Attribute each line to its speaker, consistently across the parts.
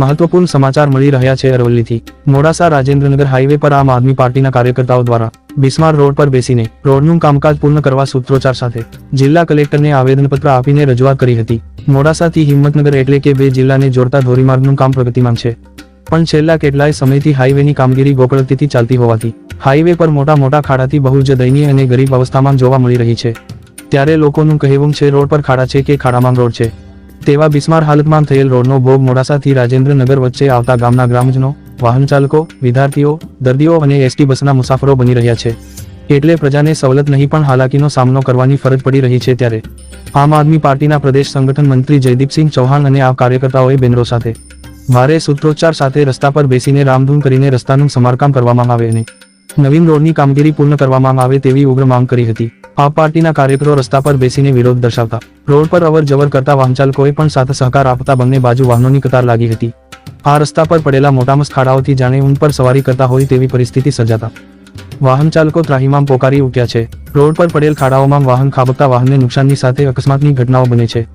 Speaker 1: મહત્વપૂર્ણ સમાચાર મળી રહ્યા છે અરવલ્લીથી. મોડાસા રાજેન્દ્રનગર હાઈવે પર આમ આદમી પાર્ટીના કાર્યકર્તાઓ દ્વારા બિસ્માર રોડ પર બેસીને રોડનું કામકાજ પૂર્ણ કરવા સૂત્રોચ્ચાર સાથે જિલ્લા કલેક્ટરને આવેદનપત્ર આપીને રજૂઆત કરી હતી. મોડાસાથી હિંમતનગર એટલે કે બે જિલ્લાને જોડતા ધોરીમાર્ગનું કામ પ્રગતિમાં છે. પણ છેલ્લા કેટલાય સમયથી હાઈવેની કામગીરી ગોકળતીથી ચાલતી હોવાથી હાઈવે પર મોટા મોટા ખાડાથી બહુ જ દયનીય અને ગરીબ અવસ્થામાં જોવા મળી રહી છે. ત્યારે લોકોનું કહેવું છે રોડ પર ખાડા છે કે ખાડામાં રોડ છે. તેવા બિસ્માર હાલતમાં થયેલ રોડનો ભોગ મોડાસાથી રાજેન્દ્રનગર વચ્ચે આવતા ગામના ગ્રામજનો, વાહન ચાલકો, વિદ્યાર્થીઓ, દર્દીઓ અને એસટી બસના મુસાફરો બની રહ્યા છે. એટલે પ્રજાને સવલત નહીં પણ હાલાકીનો સામનો કરવાની ફરજ પડી રહી છે ત્યારે. આમ આદમી પાર્ટીના પ્રદેશ સંગઠન મંત્રી જયદીપસિંહ ચૌહાણ અને આ કાર્યકર્તાઓએ બેનરો સાથે ભારે સૂત્રોચ્ચાર સાથે રસ્તા પર બેસીને રામધૂન કરીને રસ્તાનું સમારકામ કરવામાં આવે અને નવીન રોડની કામગીરી પૂર્ણ કરવામાં આવે તેવી ઉગ્ર માંગ કરી હતી. આ પાર્ટીના કાર્યકરો રસ્તા પર બેસીને વિરોધ દર્શાવતા. રોડ પર અવર જવર કરતા વાહનચાલકોએ પણ સાથે સહકાર આપતા બંને બાજુ વાહનોની કતાર લાગી હતી. આ રસ્તા પર પડેલા મોટામસ ખાડાઓથી જાણે ઊંટ પર સવારી કરતા હોય તેવી પરિસ્થિતિ સર્જાતા. વાહન ચાલકો ત્રાહીમામ પોકારી ઉઠ્યા છે. રોડ પર પડેલ ખાડાઓમાં વાહન ખાબકતા વાહનને નુકસાનની સાથે અકસ્માતની ઘટનાઓ બને છે.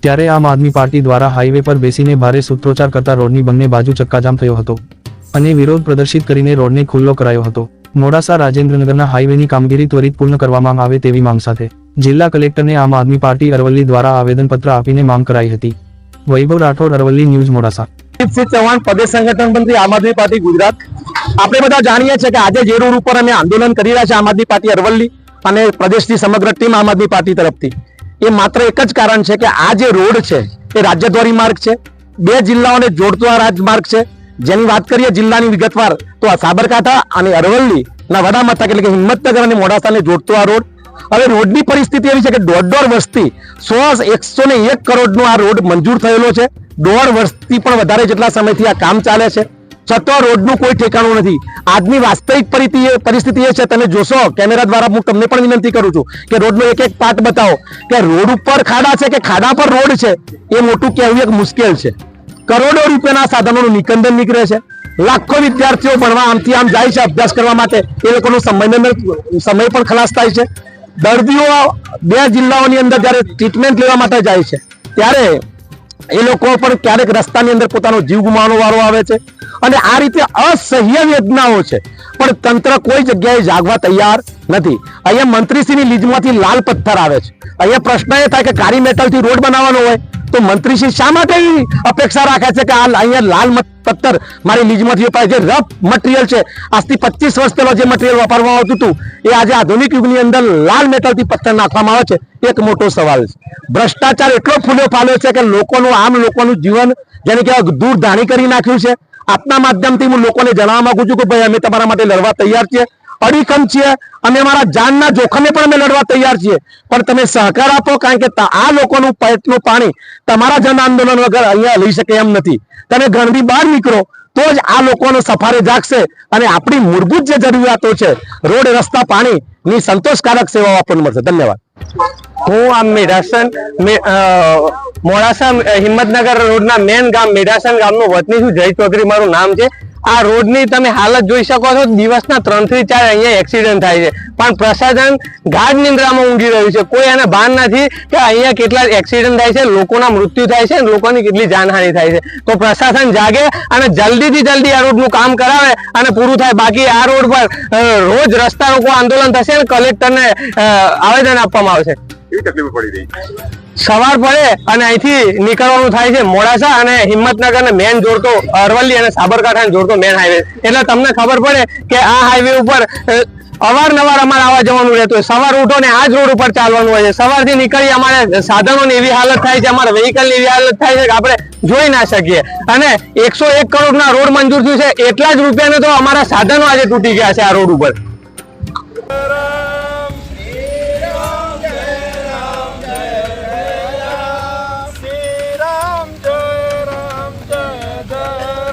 Speaker 1: ત્યારે આમ આદમી પાર્ટી દ્વારા હાઈવે પર બેસીને ભારે સૂત્રોચ્ચાર કરતા રોડની બંને બાજુ ચક્કાજામ થયો હતો. અને વિરોધ પ્રદર્શિત કરીને રોડને ખુલ્લો કરાયો હતો. મોડાસા રાજેન્દ્રનગરના હાઈવેની કામગીરી ત્વરિત પૂર્ણ કરવામાં આવે તેવી માંગ સાથે જિલ્લા કલેક્ટરને આમ આદમી પાર્ટી અરવલ્લી દ્વારા આવેદનપત્ર આપીને માંગ કરાઈ હતી. વૈભવ રાઠોડ, અરવલ્લી ન્યૂઝ, મોડાસા.
Speaker 2: ચૌહાણ પ્રદેશ સંગઠન મંત્રી આમ આદમી પાર્ટી ગુજરાત. આપણે બધા જાણીએ છીએ કે આજે જે રોડ ઉપર અમે આંદોલન કરી રહ્યા છે આમ આદમી પાર્ટી અરવલ્લી અને પ્રદેશની સમગ્ર ટીમ આમ આદમી પાર્ટી તરફથી. એ માત્ર એક જ કારણ છે કે આ જે રોડ છે, એ રાજ્યદ્વારી માર્ગ છે, બે જિલ્લાઓને જોડતો આ રાજમાર્ગ છે જેની વાત કરીએ જિલ્લાની વિગતવાર, તો આ સાબરકાંઠા અને અરવલ્લી ના વડા મથક એટલે કે હિંમતનગર અને મોડાસાને જોડતો આ રોડ. હવે રોડની પરિસ્થિતિ એવી છે કે દોઢ દોઢ વર્ષથી સો એકસો ને એક કરોડનો આ રોડ મંજૂર થયેલો છે. દોઢ વર્ષથી પણ વધારે જેટલા સમયથી આ કામ ચાલે છે. છતાં રોડનું કોઈ ઠેકાણું નથી. આજની વાસ્તવિક પરિસ્થિતિ એ છે, તમે જોશો, કેમેરા દ્વારા હું તમને પણ વિનંતી કરું છું કે રોડનો એક એક પાર્ટ બતાવો કે રોડ ઉપર ખાડા છે કે ખાડા પર રોડ છે? એ મોટું કહેવું એક મુશ્કેલ છે. કરોડો રૂપિયાના સાધનોનું નિકંદન નીકળે છે. લાખો વિદ્યાર્થીઓ ભણવા આમથી આમ જાય છે અભ્યાસ કરવા માટે. એ લોકોનો સમય સમય પણ ખલાસ થાય છે. દર્દીઓ બે જિલ્લાઓની અંદર જ્યારે ટ્રીટમેન્ટ લેવા માટે જાય છે, ત્યારે એ લોકો પણ ક્યારેક રસ્તાની અંદર પોતાનો જીવ ગુમાવવાનો વારો આવે છે. અને આ રીતે અસહ્ય વેદનાઓ છે. પણ તંત્ર કોઈ જગ્યાએ જાગવા તૈયાર નથી. અહીંયા મંત્રીશ્રીની લીજમાંથી લાલ પથ્થર આવે છે. અહીંયા પ્રશ્ન એ થાય કે કાળી મેટલથી રોડ બનાવવાનો હોય. તો મંત્રીશ્રી શા માટે અપેક્ષા રાખે છે કે આ અહીંયા લાલ પથ્થર મારી લીજમાંથી વપરાય જે રફ મટીરિયલ છે. આજથી પચીસ વર્ષ પહેલાં જે મટીરિયલ વાપરવામાં આવતું હતું, એ આજે આધુનિક યુગની અંદર લાલ મેટલથી પથ્થર નાખવામાં આવે છે. એક મોટો સવાલ છે. ભ્રષ્ટાચાર એટલો ફૂલ્યો ફાલ્યો છે કે લોકોનું, આમ લોકોનું જીવન જેને કહેવાય દૂર ધાણી કરી નાખ્યું છે. આપના માધ્યમથી હું લોકોને જણાવવા માંગુ છું કે ભાઈ, અમે તમારા માટે લડવા તૈયાર છીએ. અડીખમ છીએ. અમે અમારા જાનના જોખમે પણ અમે લડવા તૈયાર છીએ. પણ તમે સહકાર આપો, કારણ કે આ લોકોનું પેટનું પાણી તમારા જન આંદોલન વગર અહીંયા લઈ શકે એમ નથી. તમે ઘરની બહાર નીકળો, તો જ આ લોકોનો સફારે જાગશે અને આપણી મૂળભૂત જે જરૂરિયાતો છે, રોડ, રસ્તા પાણી ની સંતોષકારક સેવાઓ આપણને મળશે. ધન્યવાદ.
Speaker 3: હું આમ મેઢાસન મોડાસા હિંમતનગર રોડના મેન ગામ મેઢાસન ગામનો વતની છું. જય ચૌધરી, મારું નામ છે. આ રોડની તમે હાલત જોઈ શકો છો, દિવસના ત્રણથી ચાર અહીંયા એક્સિડન્ટ થાય છે. પણ પ્રશાસન ગાઢ નિંદ્રામાં ઊંઘી રહ્યું છે. કોઈ એને ભાન નથી કે અહીંયા કેટલા એક્સિડન્ટ થાય છે, લોકોના મૃત્યુ થાય છે, લોકોની કેટલી જાનહાનિ થાય છે. તો પ્રશાસન જાગે અને જલ્દીથી જલ્દી આ રોડનું કામ કરાવે અને પૂરું થાય. બાકી આ રોડ પર રોજ રસ્તા રોકો આંદોલન થશે અને કલેક્ટરને આવેદન આપવામાં આવશે.
Speaker 4: કેવી તકલીફ પડી રહી.
Speaker 3: સવાર પડે અને અહીંથી નીકળવાનું થાય છે મોડાસા અને હિંમતનગર ને મેન જોડતો, અરવલ્લી અને સાબરકાંઠા જોડતો મેન હાઈવે એટલે તમને ખબર પડે કે આ હાઈવે ઉપર અવારનવાર અમારે આવવા જવાનું રહેતું હોય. સવાર ઉઠો ને આ જ રોડ ઉપર ચાલવાનું હોય છે. સવારથી નીકળી અમારે સાધનોની એવી હાલત થાય છે, અમારા વેહિકલની એવી હાલત થાય છે કે આપણે જોઈ ના શકીએ. અને એકસો એક કરોડના રોડ મંજૂર થયું છે. એટલા જ રૂપિયાને તો અમારા સાધનો આજે તૂટી ગયા છે આ રોડ ઉપર.